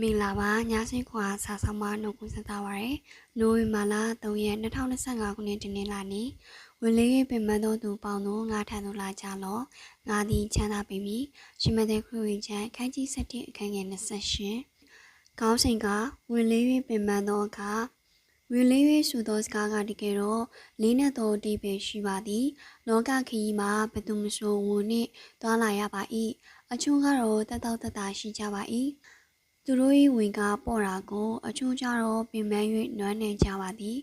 မင်္ဂလာပါညစင်ခွာစာဆောင်မနှုတ်ခွန်းဆက်တာပါရယ်နိုဝင်ဘာလ3ရက်2025ခုနှစ်ဒီနေ့လာနေဝင်လေးရဲ့ပင်မသောသူပေါင်းတို့ငါထံသို့လာကြလောငါသည်ချမ်းသာပြီပြီရှိမတဲ့ခရူဝင်ချမ်းခိုင်ကြီး7အခန်းငယ်28ကောင်းစဉ်ကဝင်လေးရဲ့ပင်မသောအခါဝင်လေး၍ဆိုသောစကားကတကယ်တော့လေးနဲ့သောအတိပယ်ရှိပါသည်လောကခရီးမှာဘယ်သူမဆိုဝင်နှင့်သွားလာရပါ၏အချို့ကတော့တက်တော့တက်တာရှိကြပါ၏ သူတို့၏ဝင်ကားပေါ်တာကို အချို့ကြတော့ပင်ပန်း၍နွမ်းနယ်ကြပါသည်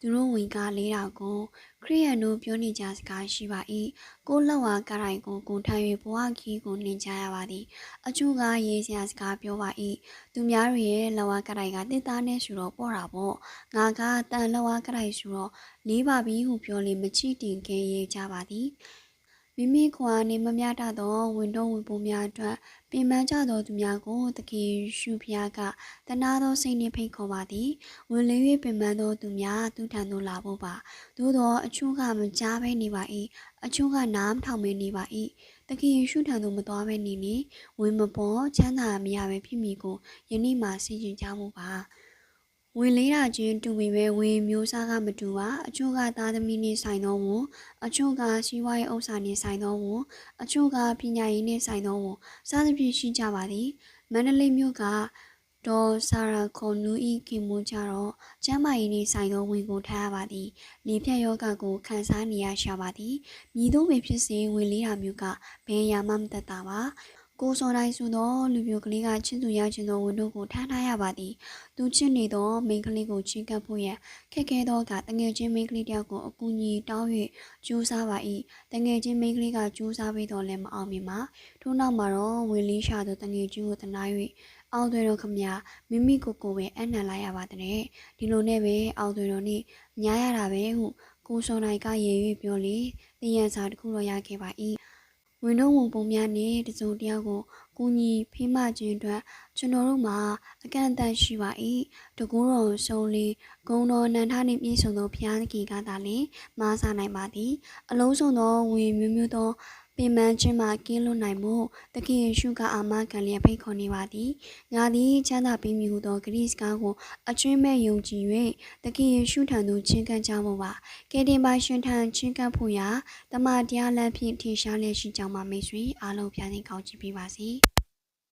သူတို့ဝင်ကားလေးတာကိုခရိယန်တို့ပြောနေကြစကားရှိပါ၏ကိုလောက်ဝါကားတိုင်းကိုကိုထိုင်၍ဘဝခီးကိုနှင်ကြရပါသည် အချို့ကရေးစရာစကားပြောပါ၏သူများတွေရဲ့လောက်ဝါကားတိုင်းကတစ်သားနဲ့ဆိုတော့ပေါ်တာပေါ့ငါကတန်လောက်ဝါကားတိုင်းဆိုတော့လေးပါပြီဟုပြောလေမချီတင်ခဲရေးကြပါသည် မိမိခွာနေမမြတသောဝင်တော့ဝင်ပုံများအတွက်ပင်ပန်းကြသောသူများကိုတခင်ရှုဖျားကတနာသောစိတ်နှင့်ဖိတ်ခေါ်ပါသည်ဝင်လေး၍ပင်ပန်းသောသူများသူထံသို့လာဖို့ပါသို့သောအချို့ကမကြားဘဲနေပါ၏အချို့ကနားမထောင်ဘဲနေပါ၏တခင်ရှုထံသို့မသွားဘဲနေနေဝင်မပေါ်ချမ်းသာမရဘဲဖြစ်မိကိုယနေ့မှစီစဉ်ကြဖို့ပါ ဝင်လေးတာချင်းတူပေမဲ့ဝင်မျိုးစားကမတူပါအချို့ကသားသမီးနဲ့ဆိုင်သောဝန်အချို့ကစီးပွားရေးဥစ္စာနဲ့ဆိုင်သောဝန်အချို့ကပညာရေးနဲ့ဆိုင်သောဝန်စားသဖြင့်ရှိကြပါသည်မန္တလေးမြို့ကဒေါ်ဆာရာခွန်နူဤကင်မွန်ကြတော့ကျမ်းမာရေးနဲ့ဆိုင်သောဝင်ကိုထားရပါသည်လေဖြတ်ယောဂကိုခန်းစားနေရရှာပါသည်မြည်သောပင်ဖြစ်စေဝင်လေးတာမျိုးကဘယ်ရာမှမတတ်တာပါ ကိုစောတိုင်းဆိုသောလူမျိုးကလေးကချစ်သူရခြင်းသောဝန်တို့ကိုထားထားရပါသည်သူချစ်နေသောမိန်းကလေးကိုချင်းကပ်ဖို့ရန်ခက်ခဲသောကတငယ်ချင်းမိန်းကလေးတယောက်ကိုအကူအညီတောင်း၍ကြိုးစားပါ၏တငယ်ချင်းမိန်းကလေးကကြိုးစားပြီးတော့လည်းမအောင်မြင်ပါထို့နောက်မှာတော့ဝင်လေးရှာသောတငယ်ချင်းကိုတနာ၍အောက်သွဲတော်ခမမိမိကိုယ်ကိုယ်ပဲအနံ့လိုက်ရပါတဲ့ဒီလိုနဲ့ပဲအောက်သွဲတော်နေ့ညားရတာပဲဟုကိုစောနိုင်ကရေ၍ပြောလေတင်ရန်စာတစ်ခုတော့ရခဲ့ပါ၏ ဝင်တော့ဝင်ပုံများနဲ့တစုံတယောက်ကိုကိုညီဖိမခြင်းအတွက်ကျွန်တော်တို့မှာအကန့်အသတ်ရှိပါ၏တကူတော်ဆုံးလေးဂုံတော်နန္ထနှင့်ပြည့်စုံသောဘုရားသခင်ကသာလျှင်မားစားနိုင်ပါသည်အလုံးစုံသောဝင်မျိုးမျိုးသော ပင်ပန်းခြင်းမှကင်းလွတ်နိုင်မှုတခင်ယေရှုကအာမခံလျက်ဖိတ်ခေါ်နေပါသည်ငါသည်ချမ်းသာပေးမည်ဟုသောဂရိစကားကိုအကျွင်းမဲ့ယုံကြည်၍တခင်ယေရှုထံသို့ချင်းကပ်ကြဖို့ပါကယ်တင်ပါရှင်ထံချင်းကပ်ဖို့ရာတမန်တရားလမ်းဖြင့်ထင်ရှားလျက်ရှိကြောင်းပါမိတ်ဆွေအားလုံးပြန်သိကောင်းချီးပေးပါစေ